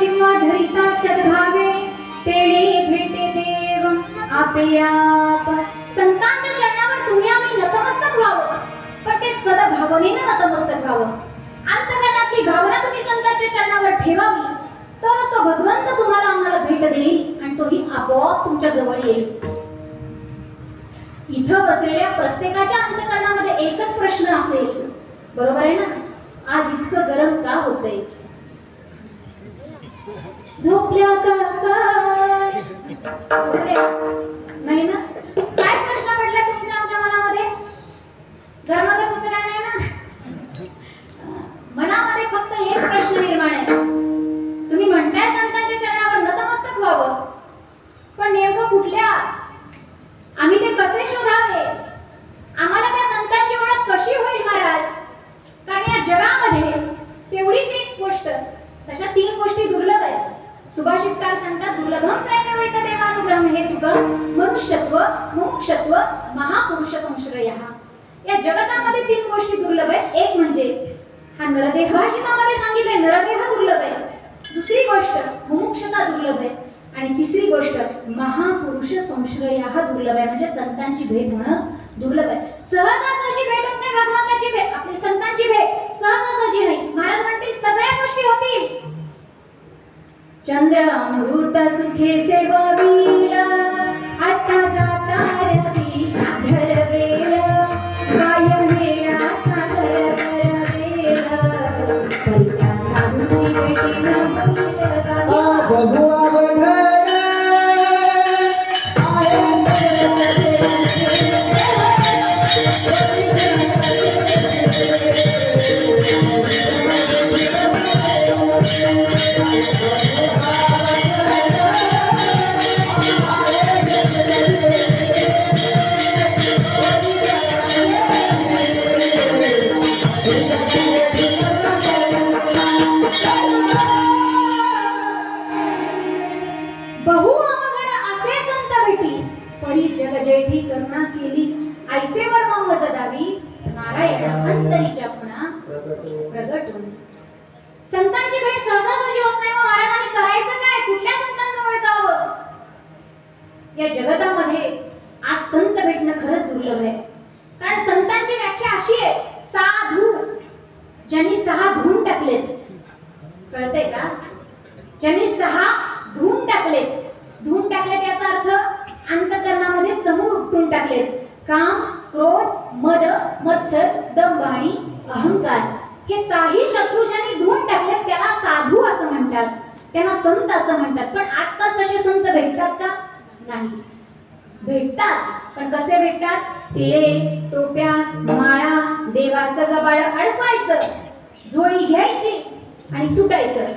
किंवा धरिता सद्भावे तेणे भेटे देव आपे संतांच्या चरणावर तुम्ही आम्ही नतमस्तक व्हावं. पण ते सद्भावनेनं नतमस्तक व्हावं. अंतकरणातली भावना तुम्ही संतांच्या चरणावर ठेवावी तरच तो भगवंत तुम्हाला आम्हाला भेट देईल आणि तोही आपोआप तुमच्या जवळ येईल. इथं बसलेल्या प्रत्येकाच्या अंतकरणामध्ये एकच प्रश्न असेल. बरोबर आहे ना? आज इतकं गरम का होतंय? झोपल्या का काय? झोपल्या. नाही ना? काय प्रश्न पडला तुमच्या आमच्या मनामध्ये? गरमागरमचं काय नाही ना? मनामध्ये फक्त एक प्रश्न निर्माण आहे. तुम्ही म्हणताय संतांच्या चरणावर नतमस्तक व्हावं पण नेमकं कुठल्या आम्ही ते कसे शोधावे आम्हाला त्या संतांची ओळख कशी होईल महाराज कारण या जगामध्ये तेवढीच एक गोष्ट तशा तीन गोष्टी दुर्लभ आहेत सुभाषितकार सांगतात दुर्लभम त्रैनवैत देवानुग्रह हे तुक मनुष्यत्व मुमुक्षत्व महापुरुष संश्रय या जगतामध्ये तीन गोष्टी दुर्लभ आहेत एक म्हणजे हा नावाने गीतामध्ये सांगितलंय नरदेह दुर्लभ आहे. दुसरी गोष्ट मुमुक्षता दुर्लभ आहे. आणि तिसरी गोष्ट महापुरुष संश्रय हा दुर्लभ आहे. म्हणजे संतांची भेट होणं दुर्लभ आहे. सहजासहजी भेट होत नाही भगवंताची भेट. आपली संतांची भेट सहजासहजी नाही. महाराज म्हणतील सगळ्या गोष्टी होतील. चंद्र अमृत सुखे सेवा परी जग जेठी करुणा केली. ऐसे वर मम जदावी नारायण अंतरीच्या पुन्हा प्रगट होणे. संतांची भेट सहजासहजी होत नाही महाराज आम्ही करायचं काय? कुठल्या संतांजवळ जावं? या जगतामध्ये आज संत भेटणं खरंच दुर्लभ आहे. कारण संतांची व्याख्या अशी आहे साधू ज्यांनी सहा धून टाकलेत. कळतंय का? ज्यांनी सहा धून टाकलेत. धून टाकलेत याचा अर्थ अंतकरणामध्ये समूह उपटून टाकलेत काम क्रोध मद मत्सर दंभ आणि अहंकार हे साही शत्रू ज्यांनी धुवून टाकलेत त्याला साधू असं म्हणतात. त्यांना संत असं म्हणतात. पण आजकाल तसे संत भेटतात का? नाही. भेटतात. पण कसे भेटतात? टिळे टोप्या माळा देवाचं गबाळ अडकवायचं झोळी घ्यायची आणि सुटायचं.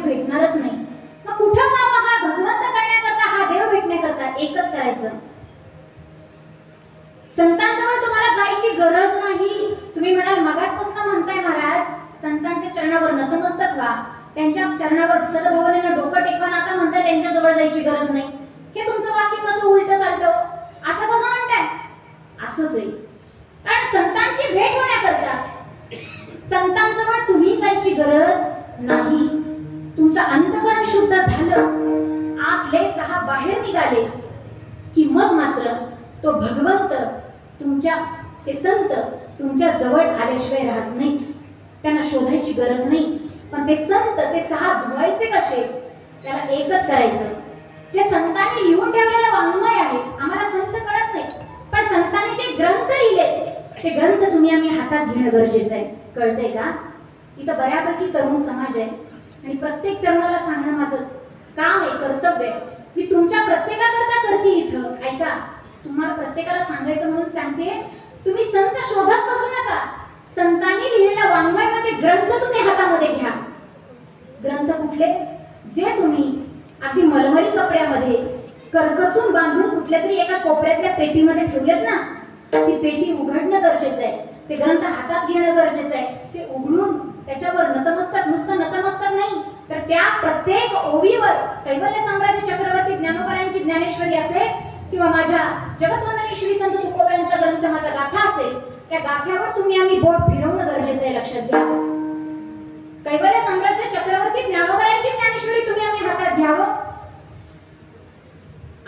भेटणारच नाही. मग कुठं जावं हा? भगवंत करण्याकरता हा देव भेटण्याकरता एकच करायचं. करण्याची गरज नाही. तुम्ही म्हणाल मगासपासून म्हणताय महाराज? संतांच्या चरणावर नतमस्तक व्हा. त्यांच्या चरणावर सदभावनेनं डोकं टेकवा आता म्हणताय त्यांच्या जवळ जायची गरज नाही. हे तुमचं वाक्य कसं उलट चालतं? असं कसं म्हणताय? असंच आहे. कारण संतांची भेट होण्याकरता संतांजवळ तुम्ही जायची गरज नाही. तुमचं अंतकरण शुद्ध झालं. आतले सहा बाहेर निघाले. की मग मात्र तो भगवंत तुमच्या ते संत तुमच्या जवळ आल्याशिवाय राहत नाहीत. त्यांना शोधायची गरज नाही. पण ते संत ते सहा धुवायचे कसे? त्याला एकच करायचं. जे संतांनी लिहून ठेवलेलं वाङ्मय आहे आम्हाला संत कळत नाही पण संतांनी जे ग्रंथ लिहिले ते ग्रंथ तुम्ही आम्ही हातात घेणं गरजेचं आहे. कळतंय का? इथं बऱ्यापैकी तरुण समाज आहे. आणि प्रत्येक तरुणाला सांगणं माझं काम आहे कर्तव्य आहे. मी तुमच्या प्रत्येकाकरता करते इथं. ऐका तुम्हाला प्रत्येकाला सांगायचं म्हणून सांगते शोधत बसू नका. संतांनी लिहिलेला वाङ्मय म्हणजे ग्रंथ तुम्ही हातामध्ये घ्या. ग्रंथ कुठले? जे तुम्ही अगदी मलमली कपड्यामध्ये करकचून बांधून कुठल्या तरी एका कोपऱ्यातल्या पेटीमध्ये ठेवलेत ना ती पेटी उघडणं गरजेचं आहे. ते ग्रंथ हातात घेणं गरजेचं आहे. ते उघडून त्याच्यावर नतमस्तक नुसतं नतमस्तक नाही तर त्या प्रत्येक ओवीवर कैवल्य साम्राज्य चक्रवर्ती ज्ञानोबरायांची ज्ञानेश्वरी असेल किंवा माझ्या जगतवंदनी श्री संत तुकोबरायांचा ग्रंथ माझा गाथा असेल त्या गाथ्यावर तुम्ही आम्ही बोट फिरवणं गरजेचं आहे लक्षात घ्या. कैवल्य साम्राज्य चक्रवर्ती ज्ञानोबरायांची ज्ञानेश्वरी तुम्ही आम्ही हातात घ्यावं?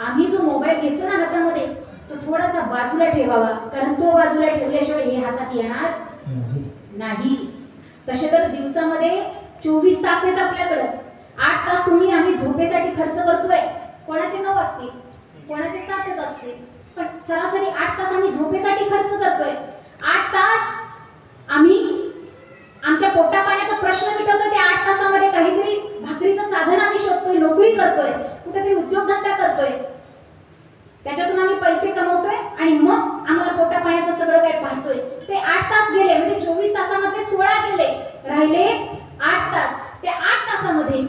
आम्ही जो मोबाईल घेतो ना हातामध्ये तो थोडासा बाजूला ठेवावा कारण तो बाजूला ठेवल्याशिवाय हे हातात येणार नाही. तसे तर दिवसामध्ये चोवीस तास आहेत आपल्याकडं. आठ तास तुम्ही आम्ही झोपेसाठी खर्च करतोय. कोणाचे नऊ असतील? कोणाचे सातच असतील? पण सरासरी आठ तास आम्ही झोपेसाठी खर्च करतोय. आठ तास आम्ही आमच्या पोटा पाण्याचा प्रश्न मिटवतो त्या आठ तासामध्ये काहीतरी भाकरीचं साधन आम्ही शोधतोय नोकरी करतोय कुठेतरी उद्योगधंदा करतोय. त्याच्यातून आम्ही पैसे कमवतोय आणि मग आम्हाला पोटा पाण्याचं सगळं काही पाहतोय. ते आठ तास गेले म्हणजे चोवीस तासामध्ये सोळा गेले. राहिले आठ तास. त्या आठ तासामध्ये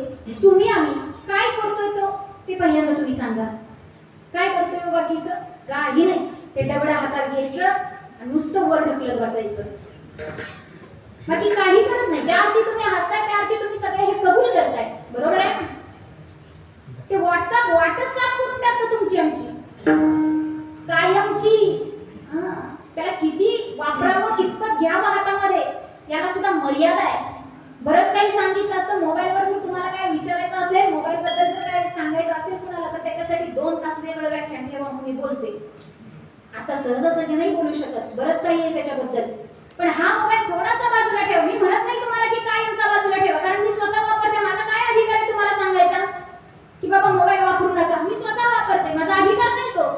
तुम्ही आम्ही काय करतोय तो? ते पहिल्यांदा तुम्ही सांगा. काय करतोय हो बाकीचं? काही नाही. ते डबडा हातात घ्यायचं नुसतं वर ढकलत बसायचं. बाकी काही करत नाही. ज्या अर्थी तुम्ही हसताय त्या अर्थी तुम्ही सगळे हे कबूल करताय. बरोबर आहे? ते व्हॉट्सअप व्हॉट्सअप करून टाकतो तुमची आमची. कायमची. त्याला किती वापरावं कितपत घ्यावं हातामध्ये याला सुद्धा मर्यादा आहे. बरंच काही सांगितलं असतं. मोबाईलवर जर तुम्हाला काय विचारायचं असेल मोबाईल बद्दल जर काय सांगायचं असेल कुणाला तर त्याच्यासाठी दोन तास वेगळं व्याख्यान ठेवा मी बोलते. आता सहजासहजी नाही बोलू शकत. बरंच काही आहे त्याच्याबद्दल. पण हा मोबाईल थोडासा बाजूला ठेव. मी म्हणत नाही तुम्हाला की काय कायमचा बाजूला ठेवा कारण मी स्वतः वापरते. माझा काय अधिकार आहे तुम्हाला सांगायचा? की बाबा मोबाईल वापरू नका. मी स्वतः वापरते. माझा अधिकार नाही तो.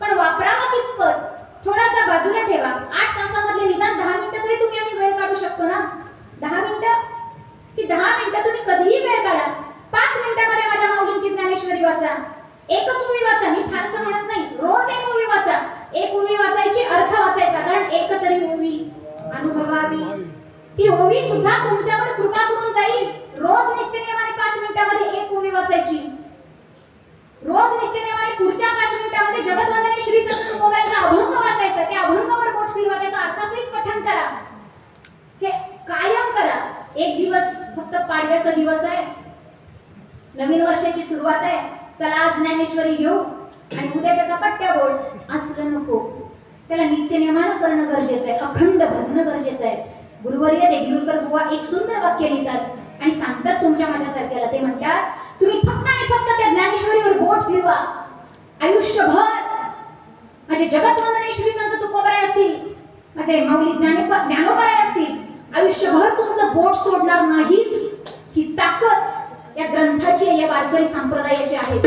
पण वापरावा कितपत? थोडासा बाजूला ठेवा. आठ तासामध्ये निदान दहा मिनिटं तरी तुम्ही आम्ही वेळ काढू शकतो ना? दहा मिनिटं? की दहा मिनिटं तुम्ही कधीही वेळ काढा. पाच मिनिटामध्ये माझ्या माऊलींची ज्ञानेश्वरी वाचा. एकच उभी वाचा मी फारसं म्हणत नाही. रोज एक उभी वाचा. एक उभी वाचायची अर्थ वाचायचा. कारण एक तरी ओवी अनुभवावी. ती ओवी सुद्धा तुमच्यावर कृपा करून जाईल. रोज नित्यनियमाने पाच मिनिटामध्ये एक ओवी वाचायची. रोज नित्यनेमाने पुढच्या पाच मिनिटामध्ये जगतवंदनी श्री संत तुकोबांचा अभंग वाचायचा. त्या अभंगावर बोट फिरवा त्याचा अर्थसहित पठन करा. हे कायम करा. एक दिवस फक्त पाडव्याचा दिवस आहे. नवीन वर्षाची सुरुवात आहे. चला आज ज्ञानेश्वरी घेऊ आणि उद्या त्याचा पट्ट्या बोल. असलं नको. त्याला नित्यनेमानं करणं गरजेचं आहे. अखंड भजणं गरजेचं आहे. गुरुवर्य देगलूरकर बुवा एक सुंदर वाक्य लिहितात आणि सांगतात तुमच्या माझ्यासारख्याला. ते म्हणतात तुम्ही फक्त आणि फक्त त्या ज्ञानेश्वरीवर बोट फिरवा. आयुष्यभर माझे जगतवंदने श्री संत तुकोबराय असतील माझे माऊली ज्ञाने ज्ञानोबराय असतील आयुष्यभर तुमचं बोट सोडणार नाहीत. ही ताकद या ग्रंथाची या वारकरी संप्रदायाची आहे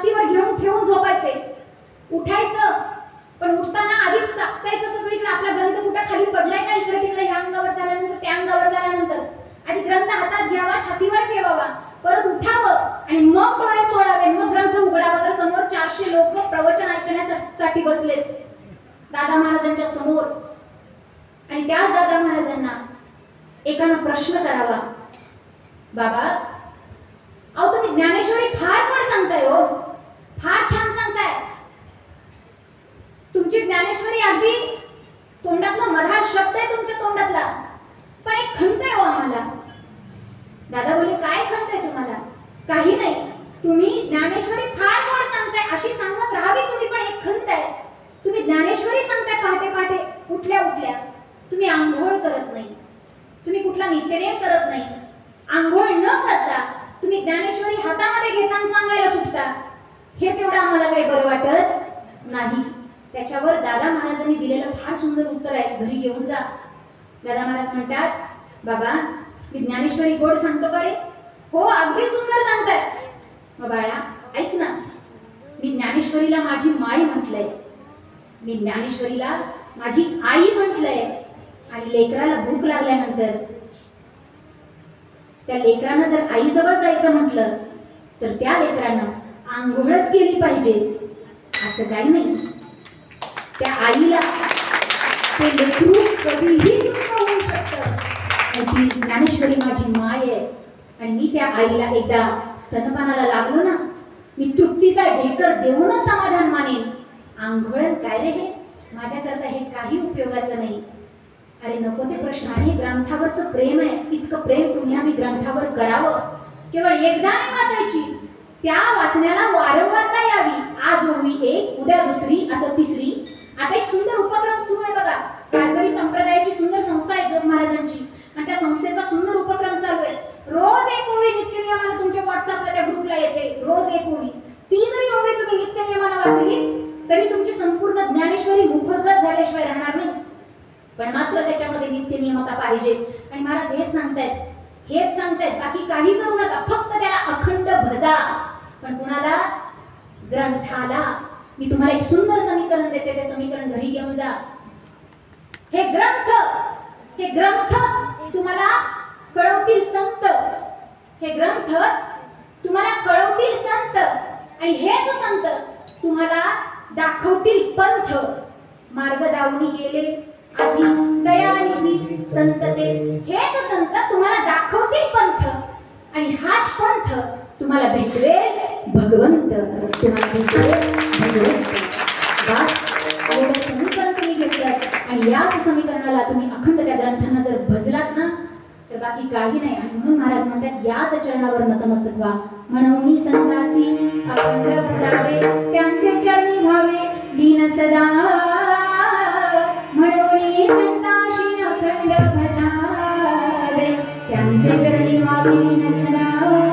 छातीवर घेऊन ठेवून झोपायचे. उठायचं पण उठताना आधी चापचायचं सगळीकडे. आपला ग्रंथ कुठं खाली पडलाय का इकडे तिकडे? ह्या अंगावर झाल्यानंतर त्या अंगावर झाल्यानंतर. आधी ग्रंथ हातात घ्यावा छातीवर ठेवावा. परत उठावं आणि मग पाण्यात सोडावे. मग ग्रंथ उघडावा. तर समोर चारशे लोक प्रवचन ऐकण्यासाठी बसलेत दादा महाराजांच्या समोर. आणि त्याच दादा महाराजांना एकानं प्रश्न करावा. बाबा अहो तुम्ही ज्ञानेश्वरी फार गोड सांगताय हो. फार छान सांगताय. तुमची ज्ञानेश्वरी अगदी तोंडातला मधाळ शब्द आहे तुमच्या तोंडातला. पण एक खंत आहे हो आम्हाला. दादा बोले काय खंत आहे तुम्हाला? काही नाही. तुम्ही ज्ञानेश्वरी फार गोड सांगताय अशी सांगत राहावी तुम्ही पण एक खंत आहे. तुम्ही ज्ञानेश्वरी सांगताय पहाटे पहाटे उठल्या उठल्या. तुम्ही आंघोळ करत नाही. तुम्ही कुठला नित्यनेम करत नाही. आंघोळ न करता तुम्ही ज्ञानेश्वरी हातामध्ये घेताना सांगायला सुटता. हे तेवढं आम्हाला काही बरं वाटत नाही. त्याच्यावर दादा महाराजांनी दिलेलं फार सुंदर उत्तर आहे. घरी घेऊन जा. दादा महाराज म्हणतात बाबा मी ज्ञानेश्वरी गोड सांगतो का रे? हो अगदी सुंदर सांगताय. मग बाळा ऐक ना. मी ज्ञानेश्वरीला माझी माई म्हटलंय. मी ज्ञानेश्वरीला माझी आई म्हटलंय. आणि लेकराला भूक लागल्यानंतर त्या लेकरानं जर आईजवळ जायचं म्हटलं तर त्या लेकरानं आंघोळच केली पाहिजे. असं काही नाही. त्या आईला ते लेकरू कधीही होऊ शकतं. ती ज्ञानेश्वरी माझी माय आहे. आणि मी त्या आईला एकदा स्तनपानाला लागलो ना मी तृप्तीचा ढेकर देऊनच समाधान मानेन. आंघोळण काय रे हे? माझ्याकरता हे काही उपयोगाचं नाही. अरे नको ते प्रश्न. आणि हे ग्रंथावरचं प्रेम आहे. इतकं प्रेम तुम्ही आम्ही ग्रंथावर करावं. केवळ एकदा नाही वाचायची. त्या वाचण्याला वारंवारता यावी. आज ओवी एक उद्या दुसरी असं तिसरी. आता एक सुंदर उपक्रम सुरू आहे बघा. वारकरी संप्रदायाची सुंदर संस्था आहे जोग महाराजांची. आणि त्या संस्थेचा सुंदर उपक्रम चालू आहे. रोज एक ओवी नित्य नियमाला तुमच्या व्हॉट्सअपला त्या ग्रुपला येते. रोज एक ओवी ती जरी ओवी तुम्ही नित्य नियमाला वाचली तरी तुमची संपूर्ण ज्ञानेश्वरी मुखगत झाल्याशिवाय राहणार नाही. पण मात्र त्याच्यामध्ये नित्य नियमता पाहिजे. आणि महाराज हेच सांगतायत. हेच सांगतायत. बाकी काही करू नका. फक्त त्याला अखंड भजा. पण कुणाला? ग्रंथाला. मी तुम्हाला एक सुंदर समीकरण देते ते समीकरण घरी घेऊन जा. हे ग्रंथ हे ग्रंथच तुम्हाला कळवतील संत. हे ग्रंथच तुम्हाला कळवतील संत. आणि हेच संत तुम्हाला दाखवतील पंथ. मार्ग दावणी गेले आधी दयानिधी संत ते हेच संत तुम्हाला दाखवतील पंथ. आणि हाच पंथ तुम्हाला भेटवेल. भगवंत तुम्हाला भेटवेल भगवंत. बस एवढं समीकरण तुम्ही घेतलं आणि याच समीकरणाला तुम्ही अखंड त्या ग्रंथांना जर भजलात ना तर बाकी काही नाही. आणि म्हणून महाराज म्हणतात याच चरणावर नतमस्तक व्हा. म्हणून संतासी अखंड भजावे त्यांचे चरणी व्हावे. लीन सदा. म्हणून संताशी अखंड भजावे त्यांचे चरणी व्हावे लीन सदा.